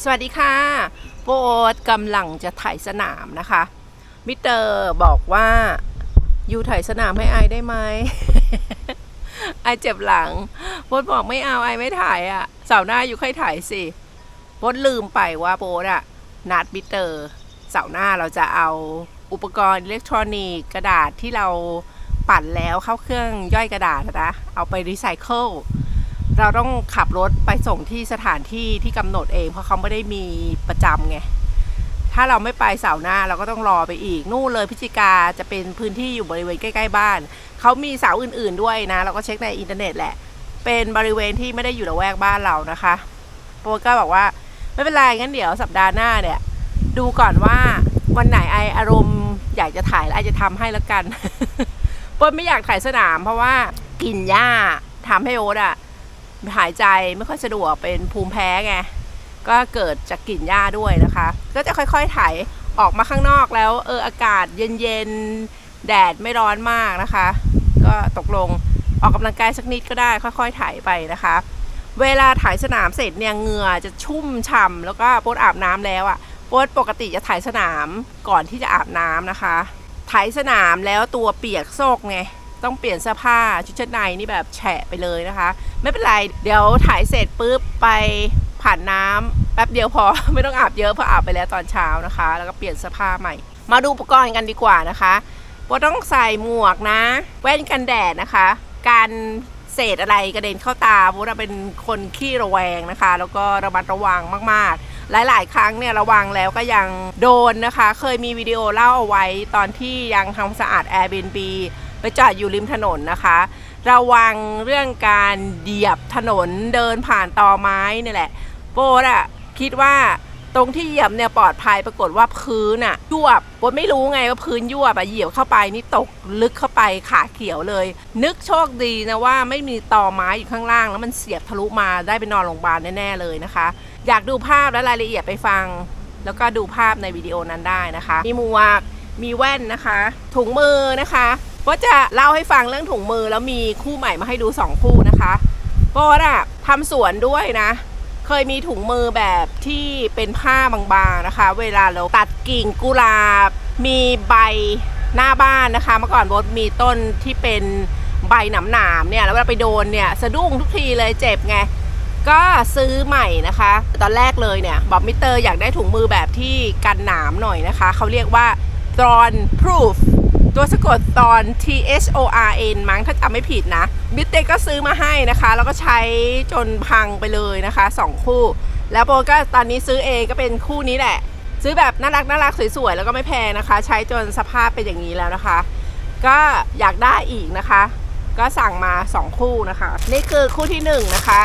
สวัสดีค่ะโบทกำลังจะถ่ายสนามนะคะ มิเตอร์บอกว่าอยู่ถ่ายสนามให้ไอได้ไหมไอเจ็บหลังโบทบอกไม่เอาไอไม่ถ่ายอะ่ะเสาร์หน้าอยู่ค่อยถ่ายสิโบทลืมไปว่าโบทอะนัดมิเตอร์เสาร์หน้าเราจะเอาอุปกรณ์อิเล็กทรอนิกส์กระดาษที่เราปั่นแล้วเข้าเครื่องย่อยกระดาษนะ เอาไปรีไซเคิล เราต้องขับรถไปส่งที่สถานที่ที่กำหนดเอง เพราะเขาไม่ได้มีประจำไง ถ้าเราไม่ไปเสาร์หน้าเราก็ต้องรอไปอีก นู่นเลยพิจิกาจะเป็นพื้นที่อยู่บริเวณใกล้ๆบ้าน เขามีเสาอื่นๆด้วยนะ เราก็เช็คในอินเทอร์เน็ตแหละ เป็นบริเวณที่ไม่ได้อยู่ละแวกบ้านเรานะคะโปรก็บอกว่าไม่เป็นไรงั้นเดี๋ยวสัปดาห์หน้าเนี่ย ดูก่อนว่าวันไหนไออารมณ์อยากจะถ่ายแล้วไอจะทำให้แล้วกันโปรไม่อยากถ่ายสนาม เพราะว่ากลิ่นหญ้าทำให้โอ๊ตอะ หายใจไม่ค่อยสะดวกเป็นภูมิแพ้ไงก็เกิดจากกลิ่นหญ้าด้วยนะคะ ก็จะค่อยๆไถออกมาข้างนอกแล้วเอออากาศเย็นๆแดดไม่ร้อนมากนะคะ ก็ตกลงออกกำลังกายสักนิดก็ได้ค่อยๆไถไปนะคะ เวลาถ่ายสนามเสร็จเนี่ยเหงื่อจะชุ่มฉ่ำแล้วก็โป๊ดอาบน้ำแล้วอะ่ะโป๊ดปกติจะถ่ายสนามก่อนที่จะอาบน้ำนะคะถ่ายสนามแล้วตัวเปียกโซกไง ต้องเปลี่ยนเสื้อผ้าชุดชั้นในนี่แบบแฉะไปเลยนะคะ ไม่เป็นไร เดี๋ยวถ่ายเสร็จปุ๊บไปผ่านน้ำแป๊บเดียวพอ ไม่ต้องอาบเยอะเพราะอาบไปแล้วตอนเช้านะคะ แล้วก็เปลี่ยนเสื้อผ้าใหม่ มาดูอุปกรณ์กันดีกว่านะคะโบต้องใส่หมวกนะ แว่นกันแดดนะคะ การเศษอะไรกระเด็นเข้าตาโบเราเป็นคนขี้ระแวงนะคะ แล้วก็ระมัดระวังมากๆ หลายๆ ครั้งเนี่ยระวังแล้วก็ยังโดนนะคะ เคยมีวิดีโอเล่าเอาไว้ตอนที่ยังทำสะอาด Airbnb ไปจอดอยู่ริมถนนนะคะ ระวังเรื่องการเหยียบถนนเดินผ่านตอไม้นี่แหละโบดอะคิดว่าตรงที่เหยียบเนี่ยปลอดภัยปรากฏว่าพื้นอะยวบโบดไม่รู้ไงว่าพื้นยวบอะเหยียบเข้าไปนี่ตกลึกเข้าไปขาเขียวเลย นึกโชคดีนะว่าไม่มีตอไม้อยู่ข้างล่าง แล้วมันเสียบทะลุมาได้ไปนอนโรงพยาบาลแน่ๆเลยนะคะ อยากดูภาพและรายละเอียดไปฟัง แล้วก็ดูภาพในวิดีโอนั้นได้นะคะ มีหมวกมีแว่นนะคะ ถุงมือนะคะ ก็จะเล่าให้ฟังเรื่องถุงมือแล้วมีคู่ใหม่มาให้ดู 2 คู่นะคะโบอะทำสวนด้วยนะ เคยมีถุงมือแบบที่เป็นผ้าบางๆนะคะ เวลาเราตัดกิ่งกุหลาบ มีใบหน้าบ้านนะคะ เมื่อก่อนโบทมีต้นที่เป็นใบหนามๆเนี่ยแล้วเวลาไปโดนเนี่ยสะดุ้งทุกทีเลยเจ็บไงก็ซื้อใหม่นะคะ ตอนแรกเลยเนี่ยบอกมิเตอร์อยากได้ถุงมือแบบที่กันหนามหน่อยนะคะ เขาเรียกว่า Thorn Proof ตัวสะกดตอน T H O R N มั้งถ้าจำไม่ผิดนะมิสเตก็ซื้อมาให้นะคะ แล้วก็ใช้จนพังไปเลยนะคะ 2 คู่ แล้วโบก็ตอนนี้ซื้อเองก็เป็นคู่นี้แหละ ซื้อแบบน่ารักน่ารักสวยๆ แล้วก็ไม่แพงนะคะ ใช้จนสภาพเป็นอย่างนี้แล้วนะคะ ก็อยากได้อีกนะคะ ก็สั่งมา 2 คู่นะคะ นี่คือคู่ที่ 1 นะคะ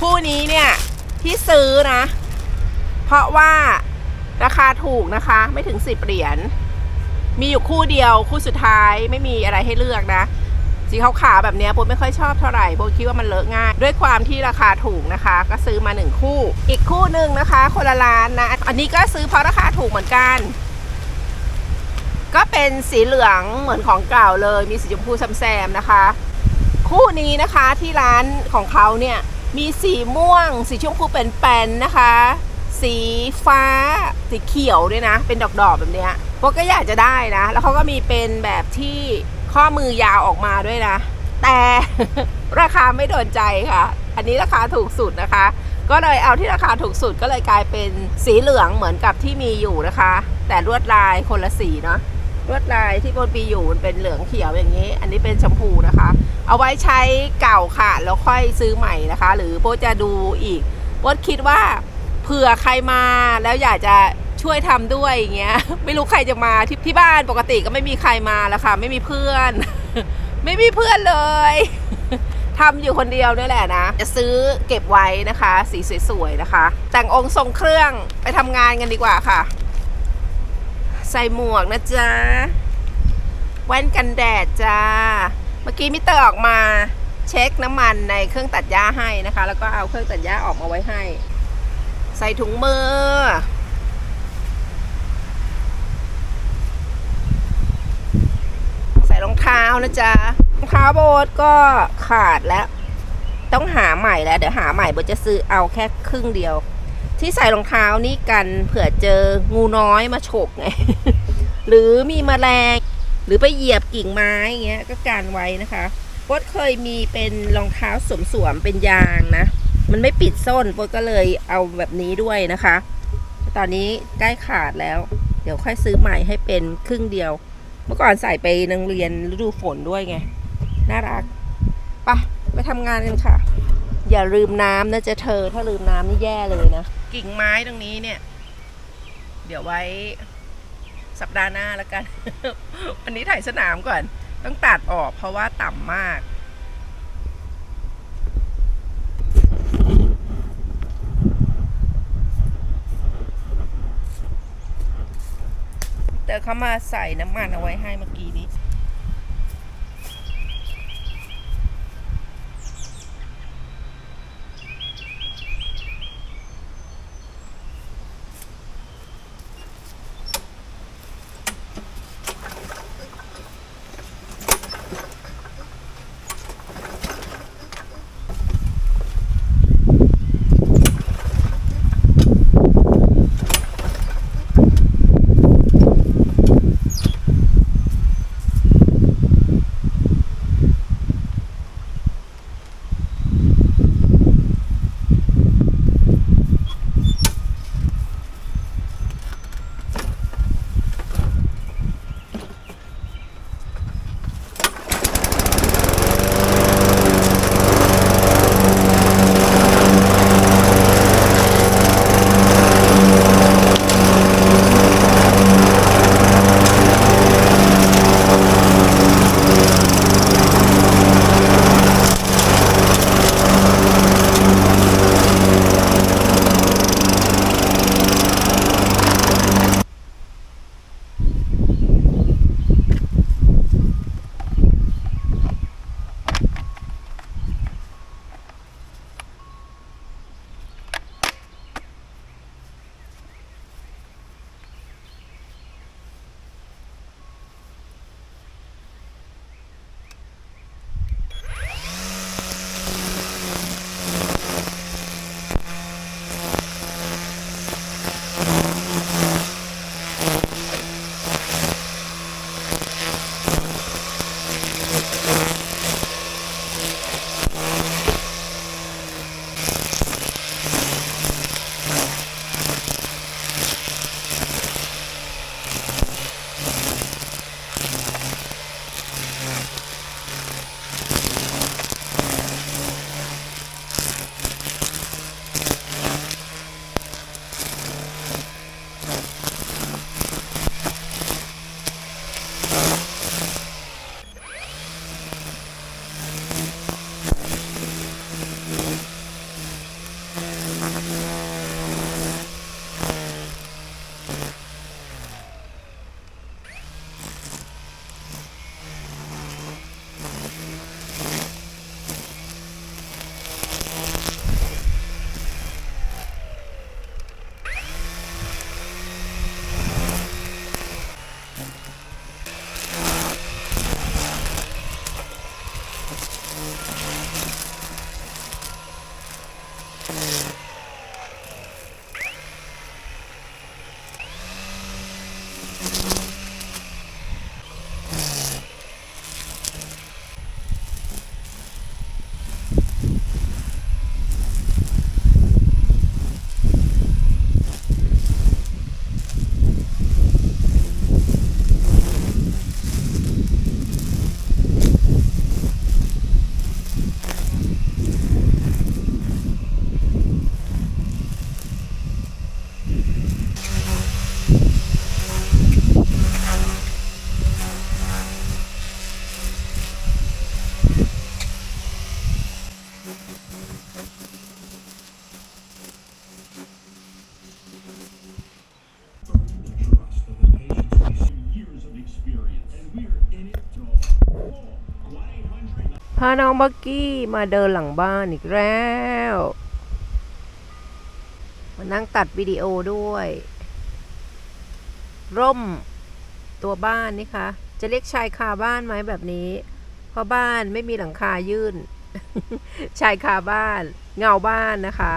คู่นี้เนี่ยที่ซื้อนะ เพราะว่าราคาถูกนะคะไม่ถึง 10 เหรียญ มีอยู่คู่เดียวคู่สุดท้ายไม่มีอะไรให้เลือกนะ สีขาวๆแบบนี้ยโบไม่ค่อยชอบเท่าไหร่โบคิดว่ามันเลอะง่าย ด้วยความที่ราคาถูกนะคะ ก็ซื้อมาหนึ่งคู่ อีกคู่หนึ่งนะคะ คนละร้านนะ อันนี้ก็ซื้อเพราะราคาถูกเหมือนกัน ก็เป็นสีเหลืองเหมือนของเก่าเลย มีสีชมพูแซมๆนะคะ คู่นี้นะคะที่ร้านของเขาเนี่ยมีสีม่วง สีชมพูเป็นแปนๆนะคะ สีฟ้า สีเขียวด้วยนะ เป็นดอกๆแบบเนี้ย พวกก็อยากจะได้นะ แล้วเขาก็มีเป็นแบบที่ข้อมือยาวออกมาด้วยนะ แต่ราคาไม่โดนใจค่ะ อันนี้ราคาถูกสุดนะคะ ก็เลยเอาที่ราคาถูกสุดก็เลยกลายเป็นสีเหลืองเหมือนกับที่มีอยู่นะคะ แต่ลวดลายคนละสีเนาะลวดลายที่บนปีอยู่มันเป็นเหลืองเขียวอย่างนี้ อันนี้เป็นชมพูนะคะ เอาไว้ใช้เก่าค่ะแล้วค่อยซื้อใหม่นะคะ หรือโบจะดูอีกโบคิดว่าเผื่อใครมาแล้วอยากจะ ช่วยทำด้วยอย่างเงี้ยไม่รู้ใครจะมาที่ที่บ้านปกติก็ไม่มีใครมาแล้วค่ะ ไม่มีเพื่อน ไม่มีเพื่อนเลยทำอยู่คนเดียวนี่แหละนะจะซื้อเก็บไว้นะคะ สีสวยๆนะคะ แต่งองค์ทรงเครื่องไปทำงานกันดีกว่าค่ะ ใส่หมวกนะจ๊ะแว่นกันแดดจ้า เมื่อกี้มิเตอร์ออกมาเช็คน้ำมันในเครื่องตัดหญ้าให้นะคะ แล้วก็เอาเครื่องตัดหญ้าออกมาไว้ให้ ใส่ถุงมือ ใส่รอานะจ๊ะรองเท้าโบทก็ขาดแล้ว ต้องหาใหม่แล้ว เดี๋ยวหาใหม่โบทจะซื้อเอาแค่ครึ่งเดียว ที่ใส่รองเท้านี่กันเผื่อเจองูน้อยมาฉกไง หรือมีแมลง หรือไปเหยียบกิ่งไม้อย่างเงี้ย ก็การไว้นะคะโป๊ดเคยมีเป็นรองเท้าสวมๆเป็นยางนะ มันไม่ปิดส้นโป๊ดก็เลยเอาแบบนี้ด้วยนะคะ ตอนนี้ใกล้ขาดแล้ว เดี๋ยวค่อยซื้อใหม่ให้เป็นครึ่งเดียว มื่อก่อนใส่ไปนังเรียนฤดูฝนด้วยไง น่ารักไปะไปทำงานกันค่ะ อย่าลืมน้ำนะจะเธอ ถ้าลืมน้ำนี่แย่เลยนะ กิ่งไม้ตรงนี้เนี่ย เดี๋ยวไว้สัปดาห์หน้าแล้วกัน วันนี้ถ่ายสนามก่อน ต้องตัดออกเพราะว่าต่ำมาก แต่เขามาใส่น้ำมันเอาไว้ให้เมื่อกี้นี้ พาน้องบักกี้มาเดินหลังบ้านอีกแล้ว มานั่งตัดวิดีโอด้วย ร่มตัวบ้านนี่คะ จะเรียกชายคาบ้านไหมแบบนี้ เพราะบ้านไม่มีหลังคายื่น ชายคาบ้าน เงาบ้านนะคะ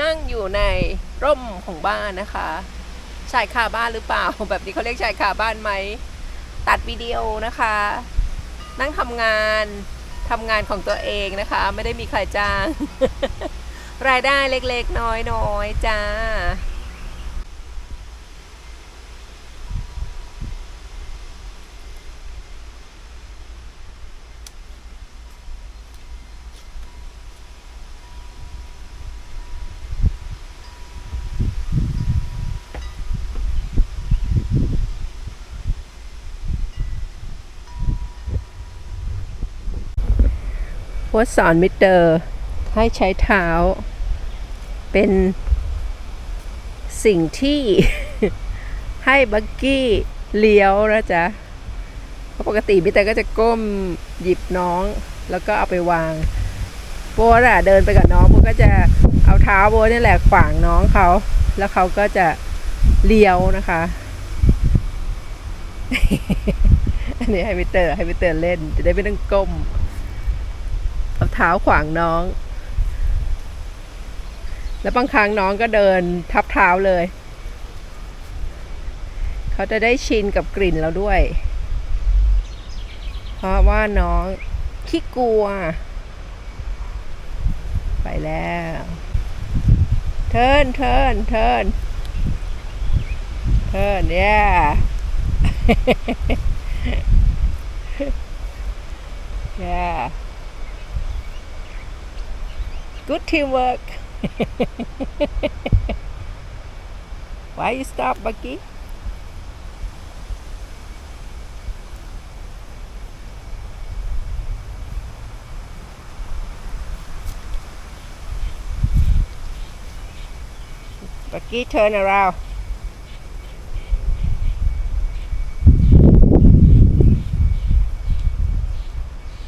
นั่งอยู่ในร่มของบ้านนะคะ ชายคาบ้านหรือเปล่า แบบนี้เขาเรียกชายคาบ้านไหม ตัดวิดีโอนะคะ นั่งทำงานทำงานของตัวเองนะคะ ไม่ได้มีใครจ้าง รายได้เล็กๆ น้อยๆจ้า ค้ชสอนมิเตอร์ให้ใช้เท้า เป็นสิ่งที่ให้บักกี้เลี้ยวนะจ๊ะเพราะปกติมิเตอร์ก็จะก้มหยิบน้องแล้วก็เอาไปวางโบทอะเดินไปกับน้องโบก็จะเอาเท้าโบนี่แหละขวางน้องเขา แล้วเขาก็จะเลี้ยวนะคะ อันนี้ให้มิเตอร์ให้มิเตอร์เล่นจะได้ไม่ต้องก้ม เอาเท้าขวางน้อง แล้วบางครั้งน้องก็เดินทับเท้าเลย เขาจะได้ชินกับกลิ่นเราด้วย เพราะว่าน้องขี้กลัว ไปแล้ว เทิร์นเทิร์นเทิร์นเทิร์นเนี่ย yeah good teamwork why you stop Bucky Bucky turn around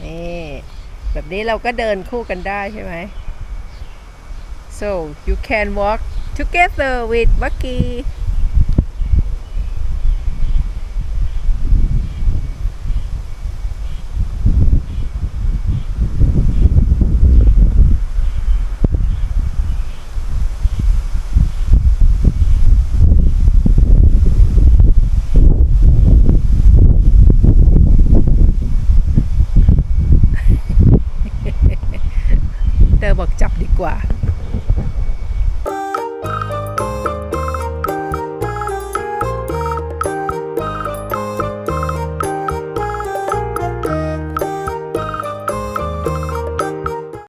นี่แบบนี้เราก็เดินคู่กันได้ใช่ไหม so you can walk together with Bucky